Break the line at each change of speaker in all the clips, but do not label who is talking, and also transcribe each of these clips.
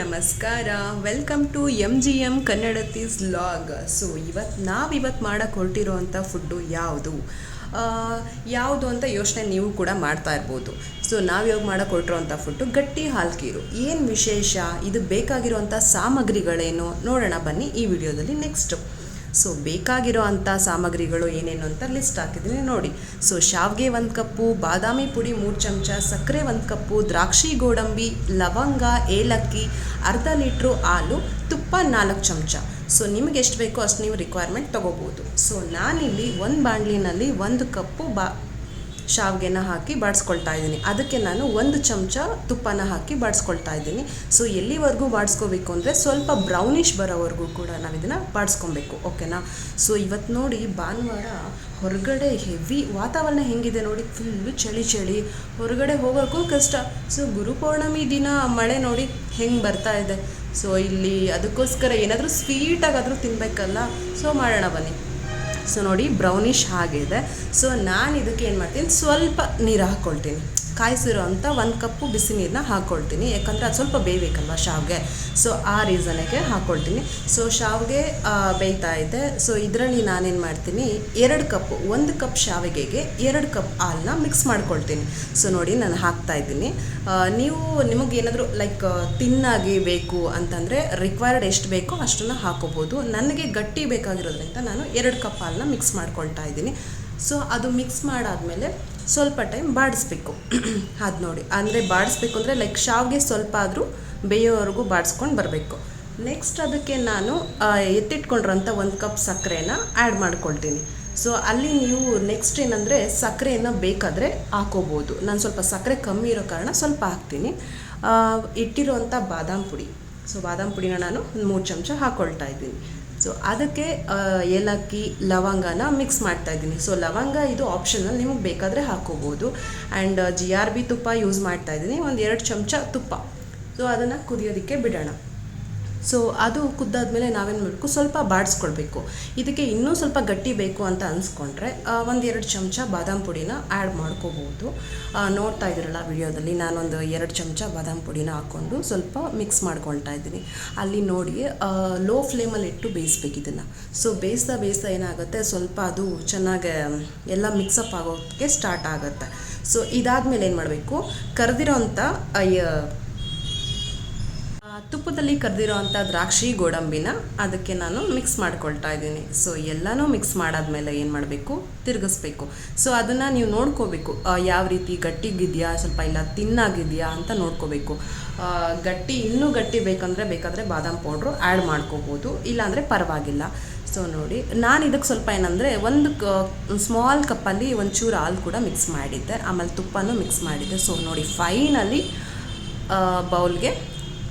ನಮಸ್ಕಾರ. Welcome to M G M ಕನ್ನಡತೀಸ್ log so ಇವತ್ತು ನಾವು ಇವತ್ತು ಮಾಡಕ್ಕೆ ಹೊರಟಿರೋವಂಥ ಫುಡ್ಡು ಯಾವುದು ಯಾವುದು ಅಂತ ಯೋಚನೆ ನೀವು ಕೂಡ ಮಾಡ್ತಾ ಇರ್ಬೋದು. ಸೊ ನಾವು ಇವಾಗ ಮಾಡಕ್ಕೆ ಹೊರಟಿರೋವಂಥ ಫುಡ್ಡು ಗಟ್ಟಿ ಹಾಲ್ಕೀರು. ಏನು ವಿಶೇಷ? ಇದು ಬೇಕಾಗಿರುವಂಥ ಸಾಮಗ್ರಿಗಳೇನು? ನೋಡೋಣ ಬನ್ನಿ ಈ ವಿಡಿಯೋದಲ್ಲಿ ನೆಕ್ಸ್ಟು ಸೊ ಬೇಕಾಗಿರೋ ಅಂಥ ಸಾಮಗ್ರಿಗಳು ಏನೇನು ಅಂತ ಲಿಸ್ಟ್ ಹಾಕಿದ್ದೀನಿ ನೋಡಿ. ಸೊ ಶಾವಿಗೆ ಒಂದು ಕಪ್ಪು, ಬಾದಾಮಿ ಪುಡಿ ಮೂರು ಚಮಚ, ಸಕ್ಕರೆ ಒಂದು ಕಪ್ಪು, ದ್ರಾಕ್ಷಿ, ಗೋಡಂಬಿ, ಲವಂಗ, ಏಲಕ್ಕಿ, ಅರ್ಧ ಲೀಟ್ರು ಹಾಲು, ತುಪ್ಪ ನಾಲ್ಕು ಚಮಚ. ಸೊ ನಿಮಗೆ ಎಷ್ಟು ಬೇಕೋ ಅಷ್ಟು ನೀವು ರಿಕ್ವೈರ್ಮೆಂಟ್ ತೊಗೋಬೋದು. ಸೊ ನಾನಿಲ್ಲಿ ಒಂದು ಬಾಣಲಿನಲ್ಲಿ ಒಂದು ಕಪ್ಪು ಬಾ ಶಾವಿಗೆನ ಹಾಕಿ ಬಾಡಿಸ್ಕೊಳ್ತಾ ಇದ್ದೀನಿ. ಅದಕ್ಕೆ ನಾನು ಒಂದು ಚಮಚ ತುಪ್ಪನ ಹಾಕಿ ಬಾಡಿಸ್ಕೊಳ್ತಾ ಇದ್ದೀನಿ. ಸೊ ಎಲ್ಲಿವರೆಗೂ ಬಾಡಿಸ್ಕೋಬೇಕು ಅಂದರೆ ಸ್ವಲ್ಪ ಬ್ರೌನಿಷ್ ಬರೋವರೆಗೂ ಕೂಡ ನಾವು ಇದನ್ನು ಬಾಡಿಸ್ಕೊಬೇಕು ಓಕೆನಾ ಸೊ ಇವತ್ತು ನೋಡಿ ಭಾನುವಾರ ಹೊರಗಡೆ ಹೆವಿ ವಾತಾವರಣ ಹೆಂಗಿದೆ ನೋಡಿ. ಫುಲ್ಲು ಚಳಿ ಚಳಿ. ಹೊರಗಡೆ ಹೋಗೋಕ್ಕೂ ಕಷ್ಟ. ಸೊ ಗುರುಪೌರ್ಣಮಿ ದಿನ, ಮಳೆ ನೋಡಿ ಹೆಂಗೆ ಬರ್ತಾ ಇದೆ. ಸೊ ಇಲ್ಲಿ ಅದಕ್ಕೋಸ್ಕರ ಏನಾದರೂ ಸ್ವೀಟಾಗಾದರೂ ತಿನ್ನಬೇಕಲ್ಲ ಸೊ ಮಾಡೋಣ ಬನ್ನಿ. ಸೊ ನೋಡಿ ಬ್ರೌನಿಷ್ ಆಗಿದೆ. ಸೊ ನಾನು ಇದಕ್ಕೆ ಏನು ಮಾಡ್ತೀನಿ ಸ್ವಲ್ಪ ನೀರು ಹಾಕ್ಕೊಳ್ತೀನಿ. ಕಾಯಿಸಿರೋ ಅಂಥ ಒಂದು ಕಪ್ಪು ಬಿಸಿ ನೀರನ್ನ ಹಾಕ್ಕೊಳ್ತೀನಿ ಯಾಕಂದರೆ ಅದು ಸ್ವಲ್ಪ ಬೇಯಬೇಕಲ್ವ ಶಾವಿಗೆ? ಸೊ ಆ ರೀಸನಿಗೆ ಹಾಕ್ಕೊಳ್ತೀನಿ ಸೊ ಶಾವಿಗೆ ಬೇಯ್ತಾ ಇದೆ. ಸೊ ಇದರಲ್ಲಿ ನಾನೇನು ಮಾಡ್ತೀನಿ, ಎರಡು ಕಪ್ ಒಂದು ಕಪ್ ಶಾವಿಗೆಗೆ ಎರಡು ಕಪ್ ಹಾಲನ್ನ ಮಿಕ್ಸ್ ಮಾಡ್ಕೊಳ್ತೀನಿ. ಸೊ ನೋಡಿ ನಾನು ಹಾಕ್ತಾ ಇದ್ದೀನಿ. ನೀವು ನಿಮಗೇನಾದರೂ ಲೈಕ್ ತಿನ್ನಾಗಿ ಬೇಕು ಅಂತಂದರೆ ರಿಕ್ವೈರ್ಡ್ ಎಷ್ಟು ಬೇಕೋ ಅಷ್ಟನ್ನು ಹಾಕೋಬೋದು. ನನಗೆ ಗಟ್ಟಿ ಬೇಕಾಗಿರೋದ್ರಿಂದ ನಾನು ಎರಡು ಕಪ್ ಹಾಲನ್ನ ಮಿಕ್ಸ್ ಮಾಡ್ಕೊಳ್ತಾ ಇದ್ದೀನಿ. ಸೊ ಅದು ಮಿಕ್ಸ್ ಮಾಡಾದಮೇಲೆ ಸ್ವಲ್ಪ ಟೈಮ್ ಬಾಡಿಸ್ಬೇಕು. ಅದು ನೋಡಿ. ಅಂದರೆ ಬಾಡಿಸ್ಬೇಕು ಅಂದರೆ ಲೈಕ್ ಶಾವಿಗೆ ಸ್ವಲ್ಪ ಆದರೂ ಬೇಯೋವರೆಗೂ ಬಾಡಿಸ್ಕೊಂಡು ಬರಬೇಕು. ನೆಕ್ಸ್ಟ್ ಅದಕ್ಕೆ ನಾನು ಎತ್ತಿಟ್ಕೊಂಡಿರೋಂಥ ಒಂದು ಕಪ್ ಸಕ್ಕರೆನ ಆ್ಯಡ್ ಮಾಡ್ಕೊಳ್ತೀನಿ. ಸೊ ಅಲ್ಲಿ ನೀವು ನೆಕ್ಸ್ಟ್ ಏನಂದರೆ ಸಕ್ಕರೆಯನ್ನು ಬೇಕಾದರೆ ಹಾಕೋಬೋದು. ನಾನು ಸ್ವಲ್ಪ ಸಕ್ಕರೆ ಕಮ್ಮಿ ಇರೋ ಕಾರಣ ಸ್ವಲ್ಪ ಹಾಕ್ತೀನಿ. ಆ, ಇಟ್ಟಿರೋಂಥ ಬಾದಾಮ್ ಪುಡಿ. ಸೊ ಬಾದಾಮ್ ಪುಡಿನ ನಾನು ಮೂರು ಚಮಚ ಹಾಕ್ಕೊಳ್ತಾ ಇದ್ದೀನಿ. ಸೊ ಅದಕ್ಕೆ ಏಲಕ್ಕಿ, ಲವಂಗನ ಮಿಕ್ಸ್ ಮಾಡ್ತಾ ಇದ್ದೀನಿ. ಸೊ ಲವಂಗ ಇದು ಆಪ್ಷನಲ್ ನಿಮಗೆ ಬೇಕಾದರೆ ಹಾಕೋಬೋದು. ಆ್ಯಂಡ್ ಜಿ ಆರ್ ಬಿ ತುಪ್ಪ ಯೂಸ್ ಮಾಡ್ತಾ ಇದ್ದೀನಿ. ಒಂದು ಎರಡು ಚಮಚ ತುಪ್ಪ. ಸೊ ಅದನ್ನು ಕುದಿಯೋದಕ್ಕೆ ಬಿಡೋಣ. ಸೊ ಅದು ಕುದ್ದಾದ್ಮೇಲೆ ನಾವೇನು ಮಾಡಬೇಕು? ಸ್ವಲ್ಪ ಬಾಡಿಸ್ಕೊಳ್ಬೇಕು. ಇದಕ್ಕೆ ಇನ್ನೂ ಸ್ವಲ್ಪ ಗಟ್ಟಿ ಬೇಕು ಅಂತ ಅನ್ಸ್ಕೊಂಡ್ರೆ ಒಂದು ಎರಡು ಚಮಚ ಬಾದಾಮ್ ಪುಡಿನ ಆ್ಯಡ್ ಮಾಡ್ಕೋಬೋದು. ನೋಡ್ತಾ ಇದ್ದೀರಲ್ಲ ವಿಡಿಯೋದಲ್ಲಿ ನಾನೊಂದು ಎರಡು ಚಮಚ ಬಾದಾಮ್ ಪುಡಿನ ಹಾಕ್ಕೊಂಡು ಸ್ವಲ್ಪ ಮಿಕ್ಸ್ ಮಾಡ್ಕೊಳ್ತಾ ಇದ್ದೀನಿ. ಅಲ್ಲಿ ನೋಡಿ ಲೋ ಫ್ಲೇಮಲ್ಲಿ ಇಟ್ಟು ಬೇಯಿಸ್ಬೇಕು ಇದನ್ನು. ಸೊ ಬೇಯಿಸ್ತಾ ಬೇಯಿಸ್ತಾ ಏನಾಗುತ್ತೆ? ಸ್ವಲ್ಪ ಅದು ಚೆನ್ನಾಗಿ ಎಲ್ಲ ಮಿಕ್ಸಪ್ ಆಗೋಕ್ಕೆ ಸ್ಟಾರ್ಟ್ ಆಗುತ್ತೆ. ಸೊ ಇದಾದಮೇಲೆ ಏನು ಮಾಡಬೇಕು? ಕರೆದಿರೋ ಅಂಥ ಆ, ತುಪ್ಪದಲ್ಲಿ ಕರೆದಿರೋ ಅಂಥ ದ್ರಾಕ್ಷಿ ಗೋಡಂಬಿನ ಅದಕ್ಕೆ ನಾನು ಮಿಕ್ಸ್ ಮಾಡ್ಕೊಳ್ತಾ ಇದ್ದೀನಿ. ಸೊ ಎಲ್ಲನೂ ಮಿಕ್ಸ್ ಮಾಡಾದ್ಮೇಲೆ ಏನು ಮಾಡಬೇಕು? ತಿರುಗಿಸ್ಬೇಕು. ಸೊ ಅದನ್ನು ನೀವು ನೋಡ್ಕೋಬೇಕು. ಯಾವ ರೀತಿ ಗಟ್ಟಿಗಿದೆಯಾ, ಸ್ವಲ್ಪ ಇಲ್ಲ ತಿನ್ನಾಗಿದೆಯಾ ಅಂತ ನೋಡ್ಕೋಬೇಕು. ಗಟ್ಟಿ, ಇನ್ನೂ ಗಟ್ಟಿ ಬೇಕಂದರೆ ಬೇಕಾದರೆ ಬಾದಾಮ್ ಪೌಡ್ರು ಆ್ಯಡ್ ಮಾಡ್ಕೋಬೋದು. ಇಲ್ಲಾಂದರೆ ಪರವಾಗಿಲ್ಲ. ಸೊ ನೋಡಿ, ನಾನು ಇದಕ್ಕೆ ಸ್ವಲ್ಪ ಏನಂದರೆ ಒಂದು ಕ ಸ್ಮಾಲ್ ಕಪ್ಪಲ್ಲಿ ಒಂಚೂರು ಹಾಲು ಕೂಡ ಮಿಕ್ಸ್ ಮಾಡಿದ್ದೆ. ಆಮೇಲೆ ತುಪ್ಪನೂ ಮಿಕ್ಸ್ ಮಾಡಿದ್ದೆ. ಸೊ ನೋಡಿ ಫೈನಲಿ ಬೌಲ್ಗೆ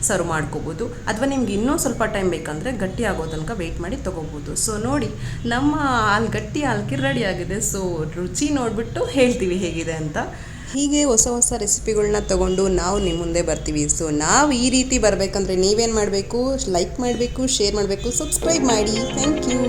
ಸರ್ವ್ ಮಾಡ್ಕೋಬೋದು. ಅಥವಾ ನಿಮ್ಗೆ ಇನ್ನೂ ಸ್ವಲ್ಪ ಟೈಮ್ ಬೇಕಂದರೆ ಗಟ್ಟಿ ಆಗೋ ತನಕ ವೆಯ್ಟ್ ಮಾಡಿ ತೊಗೋಬೋದು. ಸೊ ನೋಡಿ, ನಮ್ಮ ಹಾಲು ಗಟ್ಟಿ ಹಾಲ್ಕಿ ರೆಡಿ ಆಗಿದೆ. ಸೊ ರುಚಿ ನೋಡಿಬಿಟ್ಟು ಹೇಳ್ತೀವಿ ಹೇಗಿದೆ ಅಂತ. ಹೀಗೆ ಹೊಸ ಹೊಸ ರೆಸಿಪಿಗಳನ್ನ ತಗೊಂಡು ನಾವು ನಿಮ್ಮ ಮುಂದೆ ಬರ್ತೀವಿ. ಸೊ ನಾವು ಈ ರೀತಿ ಬರಬೇಕಂದ್ರೆ ನೀವೇನು ಮಾಡಬೇಕು? ಲೈಕ್ ಮಾಡಬೇಕು ಶೇರ್ ಮಾಡಬೇಕು ಸಬ್ಸ್ಕ್ರೈಬ್ ಮಾಡಿ. Thank you